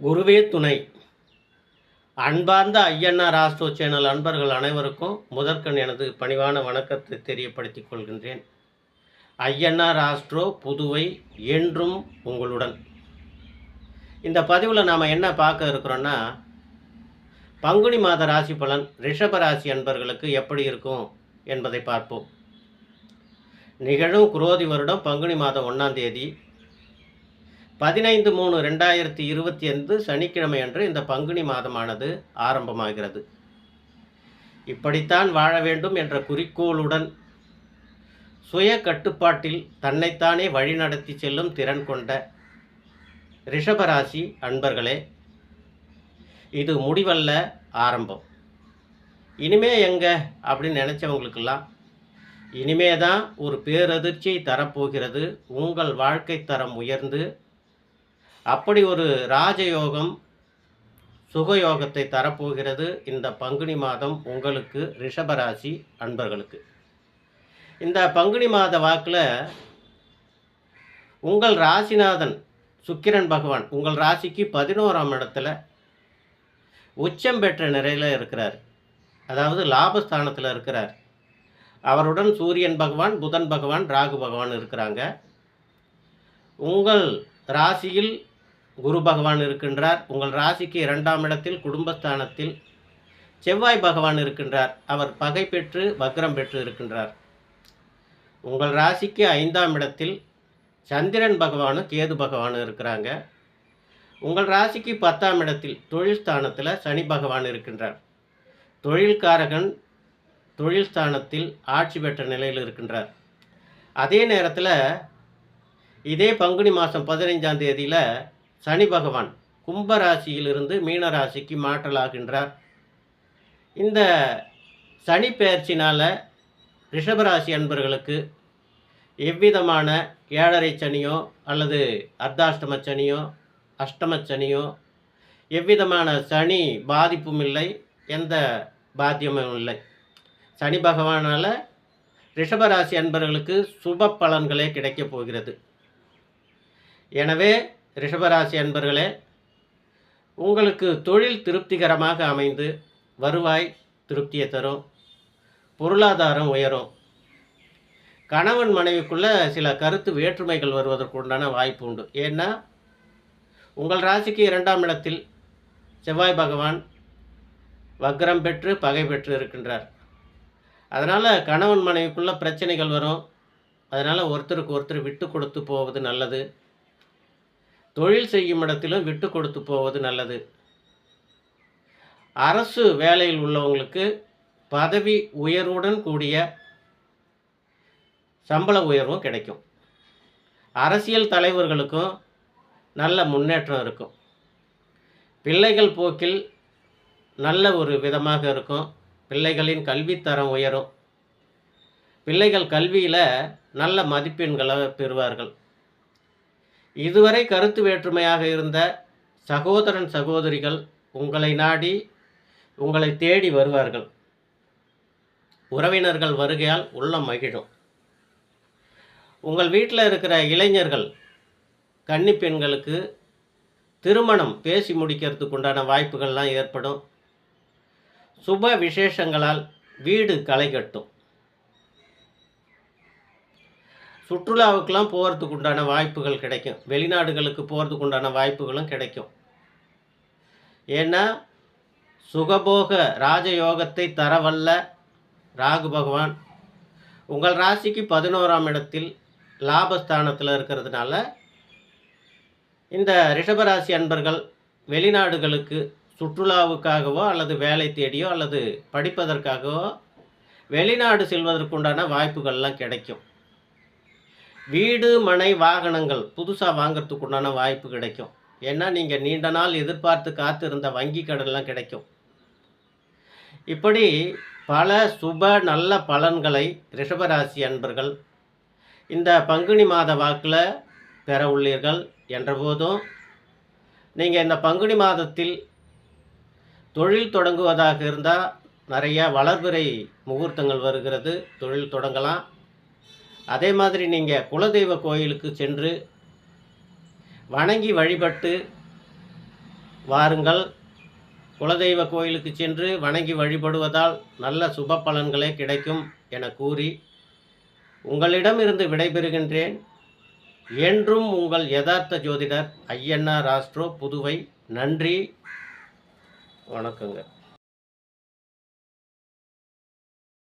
குருவே துணை. அன்பார்ந்த ஐயன்னார் ஆஸ்ட்ரோ சேனல் அன்பர்கள் அனைவருக்கும் முதற்கண் எனது பணிவான வணக்கத்தை தெரியப்படுத்திக் கொள்கின்றேன். ஐயன்னார் ஆஸ்ட்ரோ புதுவை என்றும் உங்களுடன். இந்த பதிவில் நாம் என்ன பார்க்க இருக்கிறோன்னா பங்குனி மாத ராசி பலன் ரிஷப ராசி அன்பர்களுக்கு எப்படி இருக்கும் என்பதை பார்ப்போம். நிகழும் குரோதி வருடம் பங்குனி மாதம் ஒன்றாம் தேதி பதினைந்து மூணு ரெண்டாயிரத்தி இருபத்தி ஐந்து சனிக்கிழமை அன்று இந்த பங்குனி மாதமானது ஆரம்பமாகிறது. இப்படித்தான் வாழ வேண்டும் என்ற குறிக்கோளுடன் சுய கட்டுப்பாட்டில் தன்னைத்தானே வழிநடத்தி செல்லும் திறன் கொண்ட ரிஷபராசி அன்பர்களே இது முடிவல்ல ஆரம்பம். இனிமே எங்க அப்படின்னு நினச்சவங்களுக்கெல்லாம் இனிமே தான் ஒரு பேரதிர்ச்சியை தரப்போகிறது. உங்கள் வாழ்க்கை தரம் உயர்ந்து அப்படி ஒரு ராஜயோகம் சுகயோகத்தை தரப்போகிறது இந்த பங்குனி மாதம் உங்களுக்கு ரிஷபராசி அன்பர்களுக்கு. இந்த பங்குனி மாத வாக்கில் உங்கள் ராசிநாதன் சுக்கிரன் பகவான் உங்கள் ராசிக்கு பதினோராம் இடத்துல உச்சம் பெற்ற நிலையில் இருக்கிறார். அதாவது லாபஸ்தானத்தில் இருக்கிறார். அவருடன் சூரியன் பகவான் புதன் பகவான் ராகு பகவான் இருக்கிறாங்க. உங்கள் ராசியில் குரு பகவான் இருக்கின்றார். உங்கள் ராசிக்கு இரண்டாம் இடத்தில் குடும்பஸ்தானத்தில் செவ்வாய் பகவான் இருக்கின்றார். அவர் பகை பெற்று வக்ரம் பெற்று இருக்கின்றார். உங்கள் ராசிக்கு ஐந்தாம் இடத்தில் சந்திரன் பகவானும் கேது பகவானும் இருக்கிறாங்க. உங்கள் ராசிக்கு பத்தாம் இடத்தில் தொழில் ஸ்தானத்தில் சனி பகவான் இருக்கின்றார். தொழில்காரகன் தொழில் ஸ்தானத்தில் ஆட்சி பெற்ற நிலையில் இருக்கின்றார். அதே நேரத்தில் இதே பங்குனி மாதம் பதினைஞ்சாம் தேதியில் சனி பகவான் கும்ப ராசியிலிருந்து மீன ராசிக்கு மாற்றலாகின்றார். இந்த சனி பெயர்ச்சினால் ரிஷபராசி அன்பர்களுக்கு எவ்விதமான ஏழரை சனியோ அல்லது அர்த்தாஷ்டம சனியோ அஷ்டம சனியோ எவ்விதமான சனி பாதிப்பும் இல்லை எந்த பாத்தியமும் இல்லை. சனி பகவானால் ரிஷபராசி அன்பர்களுக்கு சுப பலன்களே கிடைக்கப் போகிறது. எனவே ரிஷபராசி அன்பர்களே உங்களுக்கு தொழில் திருப்திகரமாக அமைந்து வருவாய் திருப்தியை தரும் பொருளாதாரம் உயரும். கணவன் மனைவிக்குள்ள சில கருத்து வேற்றுமைகள் வருவதற்கு உண்டான வாய்ப்பு உண்டு. ஏன்னா உங்கள் ராசிக்கு இரண்டாம் இடத்தில் செவ்வாய் பகவான் வக்ரம் பெற்று பகை பெற்று இருக்கின்றார். அதனால் கணவன் மனைவிக்குள்ள பிரச்சனைகள் வரும். அதனால் ஒருத்தருக்கு ஒருத்தர் விட்டு கொடுத்து போவது நல்லது. தொழில் செய்யும் இடத்திலும் விட்டு கொடுத்து போவது நல்லது. அரசு வேலையில் உள்ளவங்களுக்கு பதவி உயர்வுடன் கூடிய சம்பள உயர்வும் கிடைக்கும். அரசியல் தலைவர்களுக்கும் நல்ல முன்னேற்றம் இருக்கும். பிள்ளைகள் போக்கில் நல்ல ஒரு விதமாக இருக்கும். பிள்ளைகளின் கல்வித்தரம் உயரும். பிள்ளைகள் கல்வியில் நல்ல மதிப்பெண்களை பெறுவார்கள். இதுவரை கருத்து வேற்றுமையாக இருந்த சகோதரன் சகோதரிகள் உங்களை நாடி உங்களை தேடி வருவார்கள். உறவினர்கள் வருகையால் உள்ளம் மகிழும். உங்கள் வீட்டில் இருக்கிற இளைஞர்கள் கன்னி பெண்களுக்கு திருமணம் பேசி முடிக்கிறதுக்கு உண்டான வாய்ப்புகள்லாம் ஏற்படும். சுப விசேஷங்களால் வீடு களை கட்டும். சுற்றுலாவுக்கெல்லாம் போகிறதுக்கு உண்டான வாய்ப்புகள் கிடைக்கும். வெளிநாடுகளுக்கு போகிறதுக்கு உண்டான வாய்ப்புகளும் கிடைக்கும். ஏன்னா சுகபோக ராஜயோகத்தை தரவல்ல ராகு பகவான். உங்கள் ராசிக்கு பதினோராம் இடத்தில் லாபஸ்தானத்தில் இருக்கிறதுனால இந்த ரிஷபராசி அன்பர்கள் வெளிநாடுகளுக்கு சுற்றுலாவுக்காகவோ அல்லது வேலை தேடியோ அல்லது படிப்பதற்காகவோ வெளிநாடு செல்வதற்குண்டான வாய்ப்புகள்லாம் கிடைக்கும். வீடு மனை வாகனங்கள் புதுசாக வாங்கிறதுக்கு உண்டான வாய்ப்பு கிடைக்கும். ஏன்னா நீங்கள் நீண்ட நாள் எதிர்பார்த்து காத்திருந்த வங்கி கடன்லாம் கிடைக்கும். இப்படி பல சுப நல்ல பலன்களை ரிஷபராசி அன்பர்கள் இந்த பங்குனி மாத வாக்கில் பெற உள்ளீர்கள் என்றபோதும் நீங்கள் இந்த பங்குனி மாதத்தில் தொழில் தொடங்குவதாக இருந்தால் நிறைய வளர்பிறை முகூர்த்தங்கள் வருகிறது. தொழில் தொடங்கலாம். அதே மாதிரி நீங்கள் குலதெய்வ கோயிலுக்கு சென்று வணங்கி வழிபட்டு வாருங்கள். குலதெய்வ கோயிலுக்கு சென்று வணங்கி வழிபடுவதால் நல்ல சுப பலன்களே கிடைக்கும் என கூறி உங்களிடமிருந்து விடைபெறுகின்றேன். என்றும் உங்கள் யதார்த்த ஜோதிடர் ஐயன்னார் ஆஸ்ட்ரோ புதுவை. நன்றி. வணக்கங்க.